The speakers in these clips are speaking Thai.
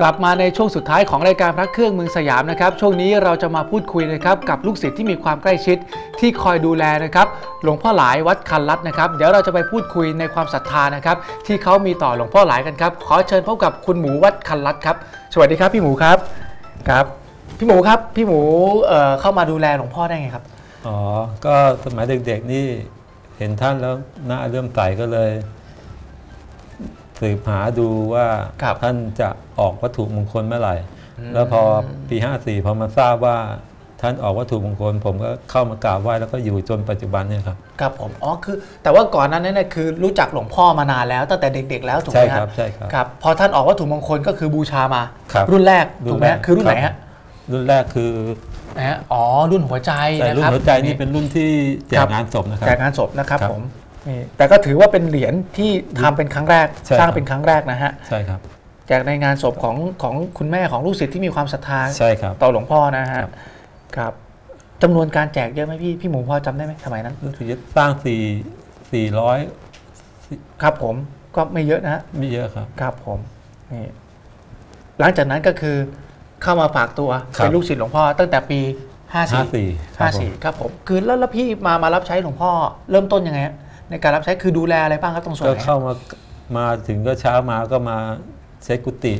กลับมาในช่วงสุดท้ายของรายการพระเครื่องเมืองสยามนะครับ ช่วงนี้เราจะมาพูดคุยนะครับกับลูกศิษย์ที่มีความใกล้ชิดที่คอยดูแลนะครับหลวงพ่อหลายวัดคันลัดนะครับ เดี๋ยวเราจะไปพูดคุยในความศรัทธานะครับ ที่เขามีต่อหลวงพ่อหลายกันครับ ขอเชิญพบกับคุณหมูวัดคันลัดครับ สวัสดีครับพี่หมูครับครับพี่หมูครับพี่หมูเอ่อเข้ามาดูแลหลวงพ่อได้ไงครับอ๋อก็สมัยเด็กๆนี่เห็นท่านแล้วหน้าเริ่มใสก็เลย สืบหาดูว่าครับท่านจะออกวัตถุมงคลเมื่อไหร่อืมแล้วพอปี54พอมาทราบว่าท่านออกวัตถุมงคล ผมก็เข้ามากราบไหว้แล้วก็อยู่จนปัจจุบันเนี่ยครับครับผมอ๋อคือ แต่ว่าก่อนหนั้นเนี่ยคือรู้จักหลวงพ่อมานานแล้วตั้งแต่เด็ก ๆ แล้วถูกไหใช่มคครัรับบใช่ครับ ครับพอท่านออกวัตถุมงคลก็คือบูชามาครับ รุ่นแรกรุ่นถูกไหมแรกคือรุ่นไหนครัฮะบรุ่นแรกคือนะฮะอ๋อรุ่นหัวใจแต่นะรุ่คนรับ หัวใจนี่เป็นรุ่นที่แจครักบ งานศพนะครับ แจกงานศพนะครับครับ ผม นี่แต่ก็ถือว่าเป็นเหรียญที่ทำเป็นครั้งแรก ใช่สร้างครับเป็นครั้งแรกนะฮะ ใช่ครับแจกในงานศพของของคุณแม่ของลูกศิษย์ที่มีความศรัทธาใช่ครับ ต่อหลวงพ่อนะฮะ ครับ ครับจำนวนการแจกเยอะไหมพี่ พี่หมูพอจำได้ไหมสมัยนั้น รู้สึกจะสร้างสี่สี่ร้อยครับผมก็ไม่เยอะนะฮะ ไม่เยอะครับ ครับผมนี่หลังจากนั้นก็คือเข้ามาฝากตัว ครับ เป็นลูกศิษย์หลวงพ่อตั้งแต่ปี 54ห้าสี่ครับผม54 ครับผม คือแล้วแล้วพี่มามารับใช้หลวงพ่อเริ่มต้นยังไงฮะ ในการรับใช้คือดูแลอะไรบ้างครับตรงส่วนก็ไหนเข้ามามาถึงก็เช้ามาก็มาเช็คกุฏิ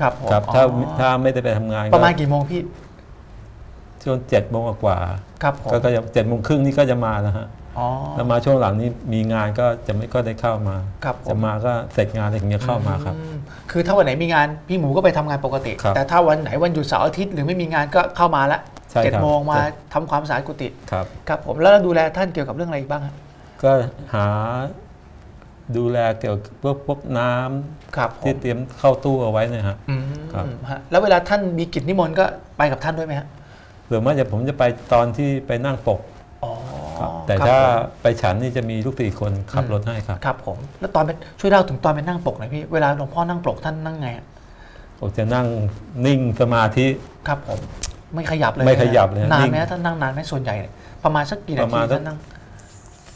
ครับผมครับถ้าอ๋อถ้าไม่ได้ไปทำงานปก็ระมาณกี่โมงพี่ช่วงเจ็ดโมงกว่าครับผมก็ก็เจ็ดโมงครึ่งนี่ก็จะมาแล้วฮะอ๋อ แล้วมาช่วงหลังนี้มีงานก็จะไม่ก็ได้เข้ามา ครับผม จะมาก็เสร็จงานอะไรถึงจะเข้ามาครับ อืมคือถ้าวันไหนมีงานพี่หมูก็ไปทำงานปกติ ครับแต่ถ้าวันไหนวันหยุดเสาร์อาทิตย์หรือไม่มีงานก็เข้ามาละใช่เจ็ดครับโมงมาใช่ทำความสะอาดกุฏิครับ ครับผมแล้วเราดูแลท่านเกี่ยวกับเรื่องอะไรอีกบ้างฮะ ก็หาดูแลเกี่ยวกับพวกพวกน้ำครับผมที่เตรียมเข้าตู้เอาไว้เนยฮะ อืมครับ ฮะแล้วเวลาท่านมีกิจนิมนต์ก็ไปกับท่านด้วยไหมฮะหรือว่าจะผมจะไปตอนที่ไปนั่งปก อ๋อครับแต่ครับถ้าผม ไปฉันนี่จะมีลูกสี่คนขับรถให้ครับครับผมแล้วตอนเป็นช่วยเล่าถึงตอนเป็นนั่งปกหน่อยพี่เวลาหลวงพ่อนั่งปกท่านนั่งไงอะผมจะนั่งนิ่งสมาธิ ครับผมไม่ขยับเลยไม่ขยับเลยนานนิ่งไหมฮะท่านนั่งนานไหมส่วนใหญ่เนี่ยประมาณสักกี่นาประทีมาณสัก ท่านนั่ง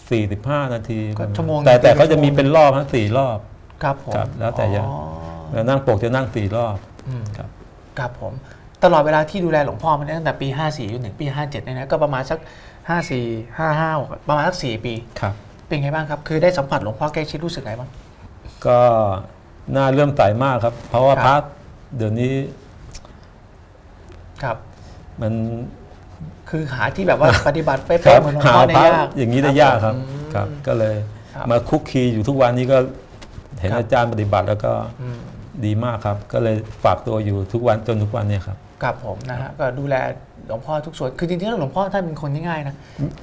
45 นาทีก็ชั่วโมงแต่หนึ่งแต่เป็นเขาจะชั่วโมงมีเป็นรอบฮะสี่รอบครับผมครับแล้วแต่จะอ๋อแล้วนั่งปกจะนั่งสี่รอบอืมครับครับผมตลอดเวลาที่ดูแลหลวงพ่อมาเนี่ยตั้งแต่ปี 54จนถึงปี 57เนี่ยนะก็ประมาณสัก 54 55 ประมาณสัก 4 ปีครับเป็นไงบ้างครับ คือได้สัมผัสหลวงพ่อใกล้ชิดรู้สึกไงบ้างก็น่าเลื่อมใสมากครับ เพราะว่าครับพระเดี๋ยวนี้ครับ มัน คือหาที่แบบว่าปฏิบัติเป๊ะครัๆบเหมือนหลวงหาพ่อพเนี่ยระยากอย่างนี้ได้ยากครับอืมครับก็เลยครับมาคุกคีอยู่ทุกวันนี้ก็เห็นครับอาจารย์ปฏิบัติแล้วก็อืมดีมากครับ ก็เลยฝากตัวอยู่ทุกวันจนทุกวันเนี่ยครับครับผมนะฮะก็ดูแลหลวงพ่อทุกส่วนคือจริงๆแล้วหลวงพ่อท่านเป็นคนง่ายๆนะ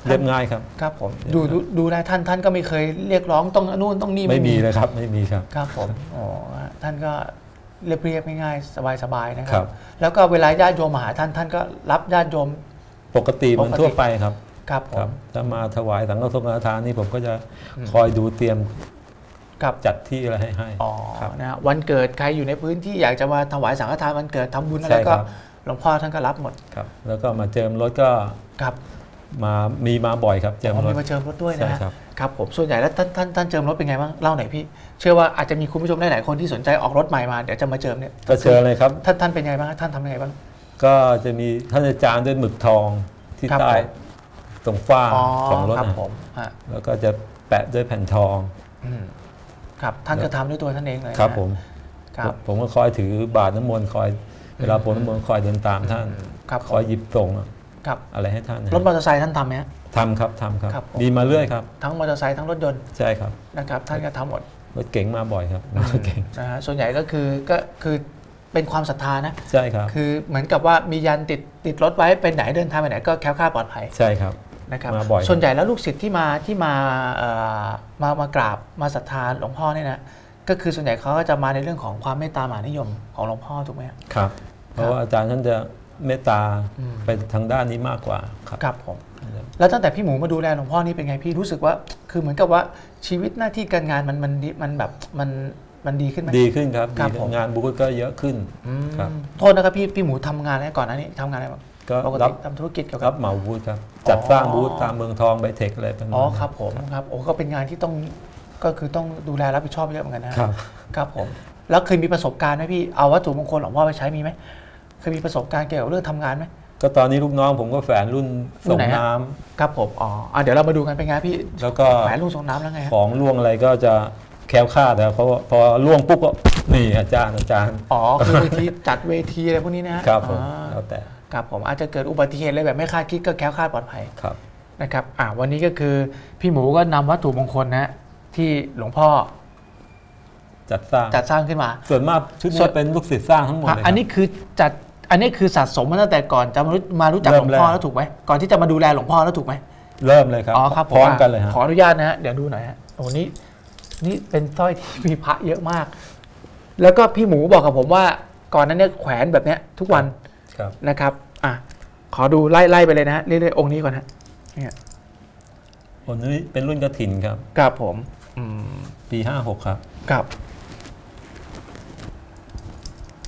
เรียบง่ายครับครับผมดูดูดูแลท่านท่านก็ไม่เคยเรียกร้องต้องนู่นต้องนี่ไม่มีเลยครับ ไม่มีครับครับผมอ๋อฮะท่านก็เรียบเรียบๆง่ายๆสบายๆนะคครัรับบแล้วก็เวลาญาติโยมมาหาท่านท่านก็รับญาติโยม ปกติเหมันปกติทั่วไปครับครับผครัมบถ้ามาถวายสังฆทานทานนี่ผมก็จะอืมคอยดูเตรียมกับ จัดที่อะไรให้ให้อ๋อครับ นะฮะวันเกิดใครอยู่ในพื้นที่อยากจะมาถวายสังฆทานวันเกิดทำบุญอะไรใช่ก็ครับ หลวงพ่อท่านก็รับหมดครับ แล้วก็มาเจิมรถก็ครับมามีมาบ่อยครับ เจิมอ๋อรถมีมาเจิมรถด้วยนะใช่ฮะครับ ครับผมส่วนใหญ่แล้วท่านท่านท่านเจิมรถเป็นไงบ้างเล่าหน่อยพี่ เชื่อว่าอาจจะมีคุณผู้ชมได้หลายคนที่สนใจออกรถใหม่มาเดี๋ยวจะมาเจิมเนี่ยก็เชิญเลยครับท่านท่านเป็นไงบ้างท่านทำยังไงบ้าง ก็จะมีท่านอาจารย์ด้วยหมึกทองที่ครับใต้ผม ตรงฝ้าอ๋อของรถครับนะผมฮะแล้วก็จะแปะด้วยแผ่นทองอืมครับท่านก็ทำด้วยตัวท่านเองเลยครับนะผมครับผมก็คอยถือบาทน้ำมนต์คอยเวลาผมน้ำมนต์คอยเดินตามท่านครับคอยหยิบส่งครับอะไรให้ท่านนะรถมอเตอร์ไซค์ท่านทำไหมฮะ ทำครับทำครับ ครับผม มีมาเรื่อยครับ ทั้งมอเตอร์ไซค์ทั้งรถยนต์ใช่ครับนะครับ ท่านก็ทำหมดรถเก๋งมาบ่อยครับรถเก๋งนะฮะส่วนใหญ่ก็คือก็คือ เป็นความศรัทธานะใช่ครับ คือเหมือนกับว่ามียันติดติดรถไว้ไปไหนเดินทางไปไหนก็แคล้วคลาดปลอดภัยใช่ครับนะครับมาบ่อย ส่วนใหญ่แล้วลูกศิษย์ที่มาที่มาเอ่อมามากราบมาศรัทธาหลวงพ่อเนี่ยนะก็คือส่วนใหญ่เขาก็จะมาในเรื่องของความเมตตามหานิยมของหลวงพ่อถูกไหมครับ ครับ เพราะว่าอาจารย์ท่านจะเมตตาอืม ไปทางด้านนี้มากกว่าครับ ครับผม แล้วตั้งแต่พี่หมูมาดูแลหลวงพ่อนี่เป็นไงพี่รู้สึกว่า คือเหมือนกับว่าชีวิตหน้าที่การงานมันมันดีมันแบบมัน มันดีขึ้นไหม ดีขึ้นครับครับดีผม งานบูธก็เยอะขึ้นอืมครับ โทษนะครับพี่พี่หมูทำงานอะไรก่อนหน้านี้ทำงานอะไรบ้างก็ปกรัติบทำธุรกิจเกี่ยวคกัรับบ เหมาบูธครับ จัดสร้างอ๋อบูธตามเมืองทองไบเทคอะไรประมาณอ๋อนั้น ครับผมครับโอ้ก็เป็นงานที่ต้องก็คือต้องดูแลรับผิดชอบเยอะเหมือนกันนะครับ ครับผมแล้วเคยมีประสบการณ์ไหมพี่เอาวัตถุมงคลหลวงพ่อไปใช้มีไหมเคยมีประสบการณ์เกี่ยวกับเรื่องทำงานไหม ก็ตอนนี้ลูกน้องผมก็แฝนรุ่นรุ่ส่นงไหนฮะ น้ำ ครับผมอ๋ออะเดี๋ยวเรามาดูกันเป็นไงพี่แล้วก็ แหวนลูกส่งน้ำแล้วไงฮะ ของล่วงอะไรก็จะ แคล้วคลาดนะครับเพราะว่าพอล่วงปุ๊บก็นี่อาจารย์อาจารย์ อ๋อคือเวทีจัดเวทีอะไรพวกนี้นะฮะครับผมอ๋อแล้วแต่ครับผมอาจจะเกิดอุบัติเหตุอะไรแบบไม่คาดคิดก็แคล้วคลาดปลอดภัยครับนะครับอ่าวันนี้ก็คือพี่หมูก็นำวัตถุมงคลนะฮะที่หลวงพ่อจัดสร้างจัดสร้างขึ้นมา ส่วนมากชุดส่นี้วน เป็นลูกศิษย์สร้างทั้งหมดอะเลยอันนี้คือจัดอันนี้คือสะสมมาตั้งแต่ก่อนจะมารู้มารู้จักหเริ่ลวมงพ่อแรก แล้วถูกไหมก่อนที่จะมาดูแลหลวงพ่อแล้วถูกไหม เริ่มเลยครับอ๋อครับพร้อมผกันเลยฮะขออนุญาตนะฮะ เดี๋ยวดูหน่อยฮะโอ้นี่ นี่เป็นสร้อยที่มีพระเยอะมาก แล้วก็พี่หมูบอกกับผมว่า ก่อนนั้นเนี่ยแขวนแบบเนี้ย ทุกวันครับ นะครับ อะ ขอดูไล่ไล่ไปเลยนะฮะเรื่อยๆองค์นี้ก่อนฮะเนี่ยคนนี้เป็นรุ่นกระถินครับ กับผมอืมปีห้าหกครับ กับ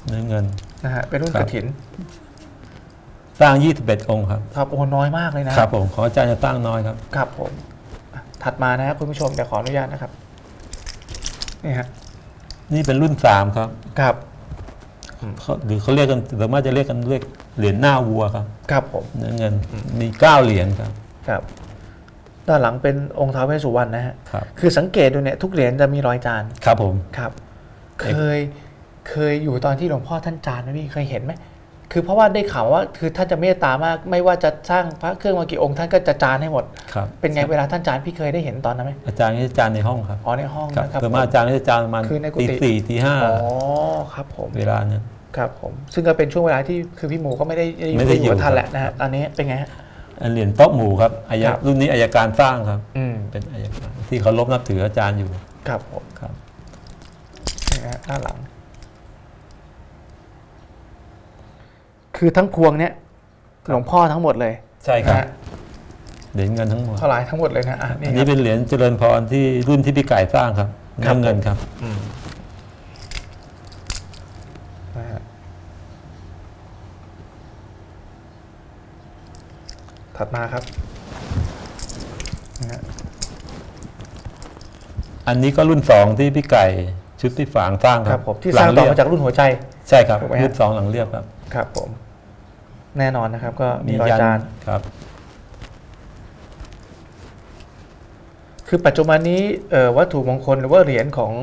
เนื้อเงิน นะฮะเป็นรุ่นครักบ ระถินสร้าง21องค์ครับ ครับโอ้น้อยมากเลยนะ ครับผม ของอาจารย์จะตั้งน้อยครับ ครับผมอะถัดมานะฮะคุณผู้ชมเดี๋ยวขออนุญาตนะครับ นี่ฮะนี่เป็นรุ่น3ครับครับ เขาหรือเขาเรียกกันสามารถจะเรียกกันเรียกเหรียญหน้าวัวครับครับผม เนื้อเงินมี9เหรียญครับ ครับ ด้านหลังเป็นองค์ท้าวเวสสุวรรณนะฮะครับ คือสังเกตดูเนี่ยทุกเหรียญจะมีรอยจานครับผม ครับ เคยเคยอยู่ตอนที่หลวงพ่อท่านจานไหมพี่เคยเห็นไหม คือเพราะว่าได้ข่าวว่าคือท่านจะเมตตามาก ไม่ว่าจะสร้างพระเครื่องมากี่องค์ท่านก็จะจานให้หมด ครับเป็นไงเวลาท่านจานพี่เคยได้เห็นตอนนั้นไหมอาจารย์ก็จะจานในห้องครับอ๋อในห้องครับนะครับส่วนมากอาจารย์ก็จะจานประมาณคือในกุฏิตีสี่ตีห้าอ๋อครับผมเวลาเนี่ยครับผมซึ่งก็เป็นช่วงเวลาที่คือพี่หมูก็ไม่ได้ไม่ได้อยู่กับท่านครับแหละนะฮะตอนนี้เป็นไงฮะอันเหรียญโต๊ะหมูครับอายะครับรุ่นนี้อายการสร้างครับอืมเป็นอายการที่เขารบนับถืออาจารย์อยู่ ครับผมครับนี่ฮะด้านหลัง คือทั้งพวงเนี้ยหลวงพ่อทั้งหมดเลย ใช่ครับนะฮะเหรียญเงินทั้งหมดถวายทั้งหมดเลยนะอะนี่อันคนี้รับเป็นเหรียญเจริญพรที่รุ่นที่พี่ไก่สร้างครับครับเนื้อเงินครับอืมนะฮะถัดมาครับนะฮะอันนี้ก็รุ่นสองที่พี่ไก่ชุดที่ฝางสร้างคครัรับบผมที่สร้างหต่อเยบมาจากรุ่นหัวใจ ใช่ครับถูกไหมฮะรุ่นสองหลังเรียบครับ ครับผม แน่นอนนะครับ ก็มีรอยจานครับ คือปัจจุบันนี้เอ่อวัตถุมงคลหรือว่าเหรียญของ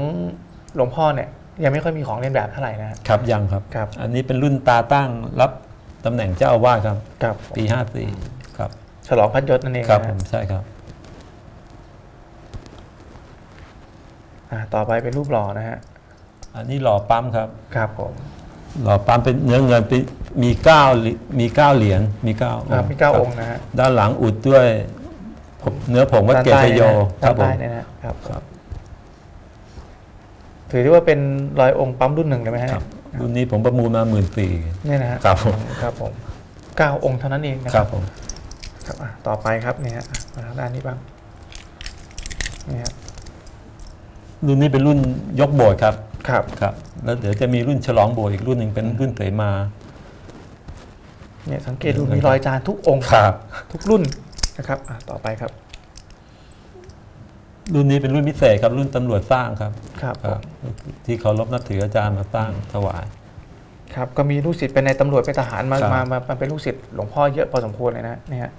หลวงพ่อเนี่ยยังไม่ค่อยมีของเลียนแบบเท่าไหร่นะฮะครับยังครับครับ อันนี้เป็นรุ่นตาตั้งรับตำแหน่งเจ้าอาวาสครับครับผมปีห้าสี่ครับ ฉลองพัดยศนั่นเองครับนะผฮะมใช่ครับอ่าต่อไปเป็นรูปหล่อนะฮะ อันนี้หล่อปั๊มครับ ครับผม หล่อปั๊มเป็นเนื้อเงินเป็นมีเก้าเหรีมีเก้าเหรียญมีเก้าครับมีเก้าครับองค์นะฮะด้านหลังอุดด้วยผมเนื้อผงวัดเกศโยคด้ารับนผมใต้เนี่ยนะครับครับถือได้ว่าเป็นรอยองค์ปั๊มรุ่นหนึ่งเลยไหมฮะครับรุ่นนี้ผมประมูลมาหมื่นสี่เนี่ยนะฮะครับผมครับผมเก้าองค์เท่านั้นเองนะคครัรับบผมครับอะต่อไปครับเนี่ยฮะอะมาทางด้านนี้บ้างนี่ฮะรุ่นนี้เป็นรุ่นยกโบสถ์ครับ ครับครับแล้วเดี๋ยวจะมีรุ่นฉลองโบสถ์อีกรุ่นหนึ่งเป็นรุ่นเสมา เนี่ยสังเกตดูมีรอยจานทุกองค์ครับ ทุกรุ่นนะครับอะต่อไปครับ รุ่นนี้เป็นรุ่นพิเศษครับรุ่นตำรวจสร้างครับครับครับที่เขารบนับถืออาจารย์มาสร้างถวาย ครับก็มีลูกศิษย์เป็นในายตำรวจเป็นทหารมาครับ มามามาเป็นลูกศิษย์หลวงพ่อเยอะพอสมควรเลยนะเนี่ยฮะ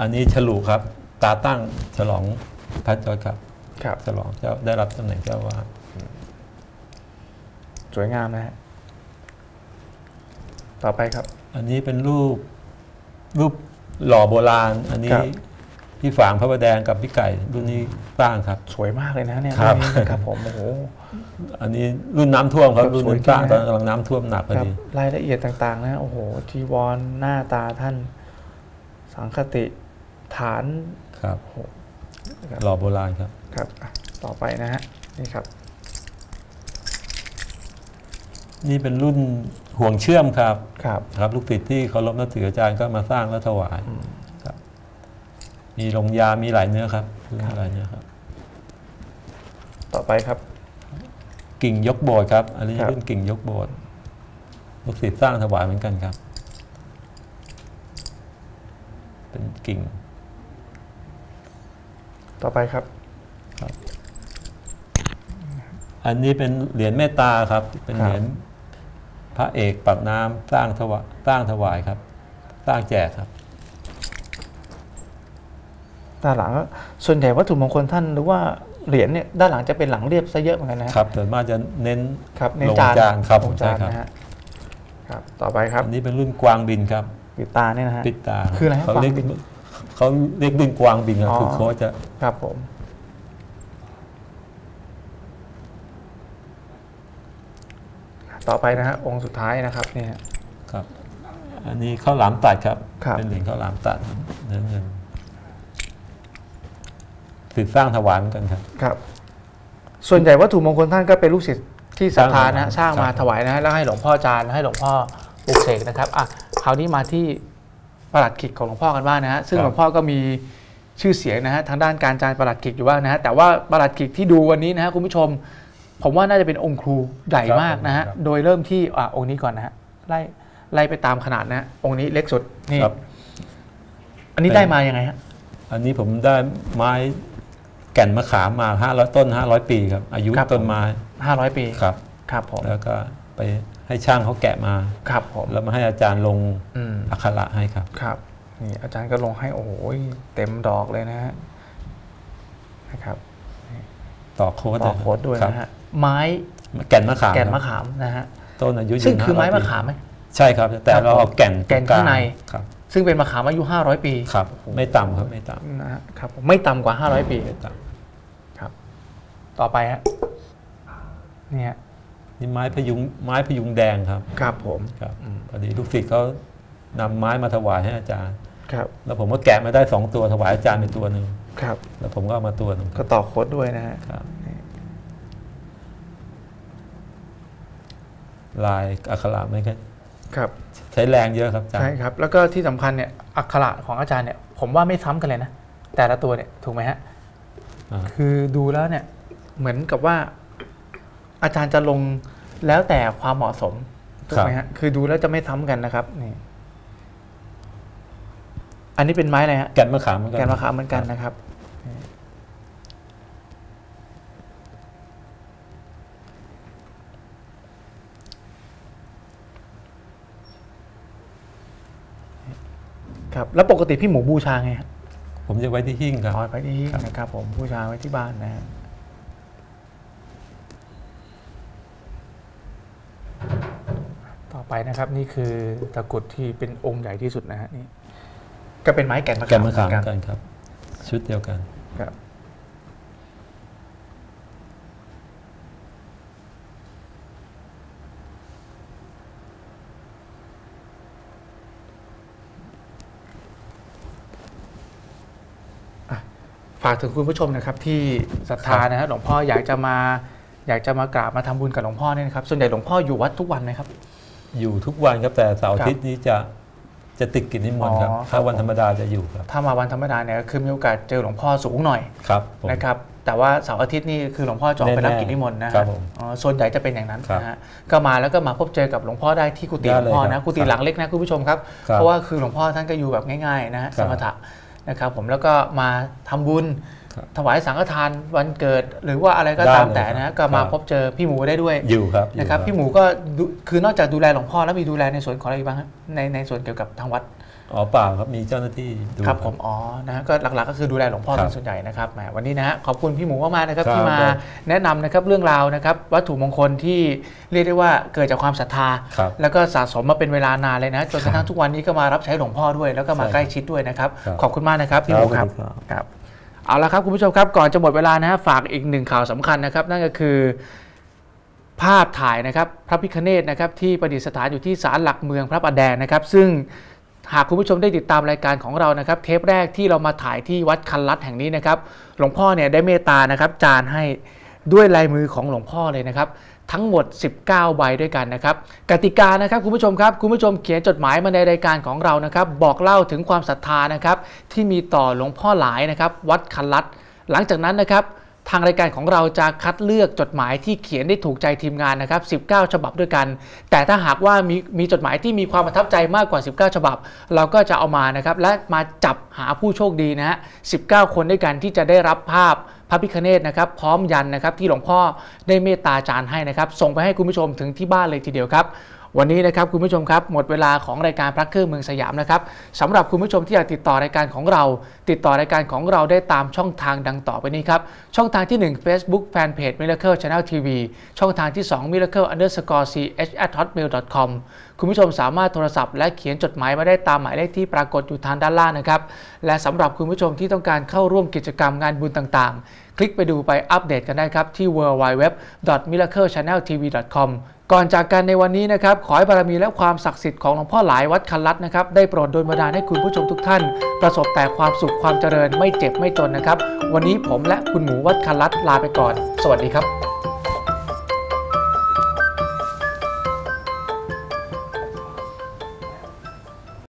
อันนี้ฉลูครับ ตาตั้งฉลองพระเจ้าครับครับ ฉลองเจ้าได้รับตำแหน่งเจ้าอาวาดสวยงามนะฮะต่อไปครับ อันนี้เป็นรูปรูปหล่อโบราณ อันนี้ครับพี่ฝางพระประแดงกับพี่ไก่รุ่นนี้สร้างครับ สวยมากเลยนะเนี่ยครับนนี้นะครับผมโอ้โหอันนี้รุ่นน้ำท่วมครับครับรุ่นสวยนี้สร้างจริตงอนนะกำลังน้ำท่วมหนักพอครับดีรายละเอียดต่างๆ นะโอ้โหจีวรหน้าตาท่าน สังคติฐานครับโอ้โหครับหล่อโบราณครับ ครับอะต่อไปนะฮะ นี่ครับ นี่เป็นรุ่นห่วงเชื่อมครับ ครับ ครับ ลูกศิษย์ที่เคารพนับถืออาจารย์ก็มาสร้างและถวายครับ มีลงยา มีหลายเนื้อครับมีหลายเนื้อครับ ต่อไปครับ กิ่งยกโบสถ์ครับ อันนี้ครับรุ่นกิ่งยกโบสถ์ลูกศิษย์สร้างถวายเหมือนกันครับ เป็นกิ่ง ต่อไปครับครับ อันนี้เป็นเหรียญเมตตาครับ เป็นครับ เหรียญพระเอกปากน้ำสร้างถวายสร้างถวายครับ สร้างแจกครับ ด้านหลังส่วนใหญ่วัตถุมงคลท่านหรือว่าเหรียญเนี่ยด้านหลังจะเป็นหลังเรียบซะเยอะเหมือนกันนะฮะครับส่วนมากจะเน้น ครับเน้นลงจานจานครับลงใช่จานครับ นะฮะครับ ต่อไปครับอันนี้เป็นรุ่นกวางบินครับ ปิดตาเนี่ยนะฮะ ปิดตาคืออะไรฮะเขาเรียกกวางบิน เขาเรียกรุ่นกวางบินครับอ๋อ คือเขาจะครับผม ต่อไปนะฮะองค์สุดท้ายนะครับเนี่ย ครับ อันนี้ข้าวหลามตัดครับ ครับ เป็นเหรียญข้าวหลามตัดเนื้อเงินติดสร้างถวายเหมือนกันครับ ครับ ส่วนใหญ่วัตถุมงคลท่านก็เป็นลูกศิษย์ที่ศรัทธานะสร้างมาสร้างมาครับถวายนะแล้วให้หลวงพ่อจานให้หลวงพ่อปลุกเสกนะครับอะคราวนี้มาที่ ประหลัดขิกของหลวงพ่อกันบ้างนะฮะซึ่งหลวงพ่อก็มีชื่อเสียงนะฮะทางด้านการจานประหลัดขิกอยู่บ้างนะฮะแต่ว่าประหลัดขิกที่ดูวันนี้นะฮะคุณผู้ชม ผมว่าน่าจะเป็นองค์ครูใหญ่มากนะฮะโดยเริ่มที่อะองค์นี้ก่อนนะฮะไล่ไล่ไปตามขนาดนะฮะองค์นี้เล็กสุดนี่ครับ อันนี้ได้มายังไงฮะอันนี้ผมได้ไม้แก่นมะขามมาห้าร้อยต้นห้าร้อยปีครับ อายุต้นไม้ห้าร้อยปีครับครับผมแล้วก็ไป ให้ช่างเขาแกะมาครับผมแล้วมาให้อาจารย์ลงอืมอักขระให้ครับ ครับนี่อาจารย์ก็ลงให้โอ้โหเต็มดอกเลยนะฮะนะครับ ต่อโค้ดต่อโค้ดด้วยครับนะฮะไม้แก่นมะขามแก่นคมะรับขามนะฮะต้นอายุซึ่งยืนคือไม้500มะปีขามไหมใช่ครับ แต่ครับเราเอาแก่นแก่นตรงลข้างในครับซึ่งเป็นมะขามอายุ 500 ปีครับ ไม่ต่ำครับไม่ต่นะฮะครับผมไม่ต่ำกว่า 500 ปีำไม่ต่ครับ ต่อไปฮะเนี่ยำ นี่ไม้พยุงไม้พยุงแดงครับครับผมครับอืมพอดีลูกศิษย์เขานำไม้มาถวายให้อาจารย์ครับ แล้วผมก็แกะมาได้สองตัวถวายอาจารย์ไปตัวหนึ่งครับ แล้วผมก็เอามาตัวหนึ่งคก็รับต่อโค้ดด้วยนะฮะครับลายอักขระไม่ค่อยครับ ใช้แรงเยอะครับอาจารใช่ย์ครับ แล้วก็ที่สำคัญเนี่ยอักขระของอาจารย์เนี่ย ผมว่าไม่ซ้ำกันเลยนะแต่ละตัวเนี่ยถูกไหมฮะอ่าคือดูแล้วเนี่ย เหมือนกับว่า อาจารย์จะลงแล้วแต่ความเหมาะสมถูกไหมฮะคือดูแล้วจะไม่ซ้ำกันนะครับนี่อันนี้เป็นไม้อะไรฮะแก่นมะขามเหมือนกันแกนมะขามเหมือนกันนะครับครับแล้วปกติพี่หมูบูชาไงฮะผมจะไว้ที่หิ้งครับเอาไว้ที่ครับนะครับผมบูชาไว้ที่บ้านนะฮะต่อ ไปนะครับ นี่คือตะกรุดที่เป็นองค์ใหญ่ที่สุดนะฮะนี่ก็เป็นไม้แก่นมะแก่ขานมมะขามเหเหมืมืออนนกันกันครับ ชุดเดียวกัน ครับฝากถึงคุณผู้ชมนะครับ ที่ศรัทธานะฮะหลวงพ่ออยากจะมา อยากจะมากราบมาทำบุญกับหลวงพ่อเนี่ยนะครับ ส่วนใหญ่หลวงพ่ออยู่วัดทุกวันไหมครับ อยู่ทุกวันครับแต่เสาร์อาครับทิตย์นี้จะจะติดกิจนิมนต์ครับ อ๋อครับ ถ้าวันผมธรรมดาจะอยู่ครับ ถ้ามาวันธรรมดาเนี่ยคือมีโอกาสเจอหลวงพ่อสูงหน่อยครับผม นะครับแต่ว่าเสาร์อาทิตย์นี่คือหลวงพ่อจะออกไปรับแน่ๆกิจนิมนต์นะฮะครับผมอ๋อส่วนใหญ่จะเป็นอย่างนั้นครับนะฮะก็มาแล้วก็มาพบเจอกับหลวงพ่อได้ที่กุฏิได้หลวงพ่อเลยครันะบกุฏิหลังเล็กนะคุณผู้ชมครับครับเพราะว่าคือหลวงพ่อท่านก็อยู่แบบง่ายๆนะฮะคสรับมถะนะครับผมแล้วก็มาทำบุญครับ ถวายสังฆทานวันเกิด หรือว่าอะไรก็ได้ตามเลยแต่ครันะบก็มาครับพบเจอพี่หมูได้ด้วยอยู่ครับอยู่นะครับ พี่หมูก็ดูคือนอกจากดูแลหลวงพ่อแล้วมีดูแลในส่วนของอะไรอีกบ้างฮะในในส่วนเกี่ยวกับทางวัดอ๋อเปล่าครับมีเจ้าหน้าที่ดูครับผมอ๋อนะฮะก็หลักๆก็คือดูแลหลวงพ่อครับเป็นส่วนใหญ่นะครับแหมวันนี้นะฮะขอบคุณพี่หมูมากๆนะครับครับที่มาได้แนะนำนะครับเรื่องราวนะครับวัตถุมงคลที่เรียกได้ว่าเกิดจากความศรัทธาครับแล้วก็สะสมมาเป็นเวลานานเลยนะจนกระทั่งทุกวันนี้ก็มารับใช้หลวงพ่อด้วย แล้วก็มาใช่ใกล้ชิดด้วยนะครับครับ ขอบคุณมากนะครับพี่หมูครับครับครับ เอาละครับคุณผู้ชมครับก่อนจะหมดเวลานะฮะฝากอีกหนึ่งข่าวสำคัญนะครับ นั่นก็คือภาพถ่ายนะครับพระพิคเนตนะครับที่ประดิษฐานอยู่ที่ศาลหลักเมืองพระประแดงนะครับ ซึ่งหากคุณผู้ชมได้ติดตามรายการของเรานะครับ เทปแรกที่เรามาถ่ายที่วัดคันลัดแห่งนี้นะครับ หลวงพ่อเนี่ยได้เมตตานะครับจานให้ด้วยลายมือของหลวงพ่อเลยนะครับ ทั้งหมด 19 ใบด้วยกันนะครับ กติกานะครับคุณผู้ชมครับ คุณผู้ชมเขียนจดหมายมาในรายการของเรานะครับ บอกเล่าถึงความศรัทธานะครับ ที่มีต่อหลวงพ่อหลายนะครับ วัดคันลัด หลังจากนั้นนะครับทางรายการของเราจะคัดเลือกจดหมายที่เขียนได้ถูกใจทีมงานนะครับ 19 ฉบับด้วยกัน แต่ถ้าหากว่ามีมีจดหมายที่มีความประทับใจมากกว่า 19 ฉบับ เราก็จะเอามานะครับ และมาจับหาผู้โชคดีนะฮะ 19 คนด้วยกันที่จะได้รับภาพพ ระพิคเนตนะครับพร้อมยันนะครับที่หลวงพ่อได้เมตตาจารย์ให้นะครับส่งไปให้คุณผู้ชมถึงที่บ้านเลยทีเดียวครับ วันนี้นะครับคุณผู้ชมครับหมดเวลาของรายการพระเครื่องเมืองสยามนะครับสำหรับคุณผู้ชมที่อยากติดต่อรายการของเรา ติดต่อรายการของเราได้ตามช่องทางดังต่อไปนี้ครับ ช่องทางที่ 1 Facebook Fanpage Miracle Channel TV ช่องทางที่ 2 Miracle Underscore ch at hotmail com คุณผู้ชมสามารถโทรศัพท์และเขียนจดหมายมาได้ตามหมายเลขที่ปรากฏอยู่ทางด้านล่างนะครับและสำหรับคุณผู้ชมที่ต้องการเข้าร่วมกิจกรรมงานบุญต่างๆ คลิกไปดูไปอัปเดตกันได้ครับที่ www.miraclechanneltv.com ก่อนจากกันในวันนี้นะครับ ขอให้บารมีและความศักดิ์สิทธิ์ของหลวงพ่อหลายวัดคันลัดนะครับ ได้โปรดโดนบันดาลให้คุณผู้ชมทุกท่าน ประสบแต่ความสุขความเจริญไม่เจ็บไม่จนนะครับ วันนี้ผมและคุณหมูวัดคันลัดลาไปก่อน สวัสดีครับ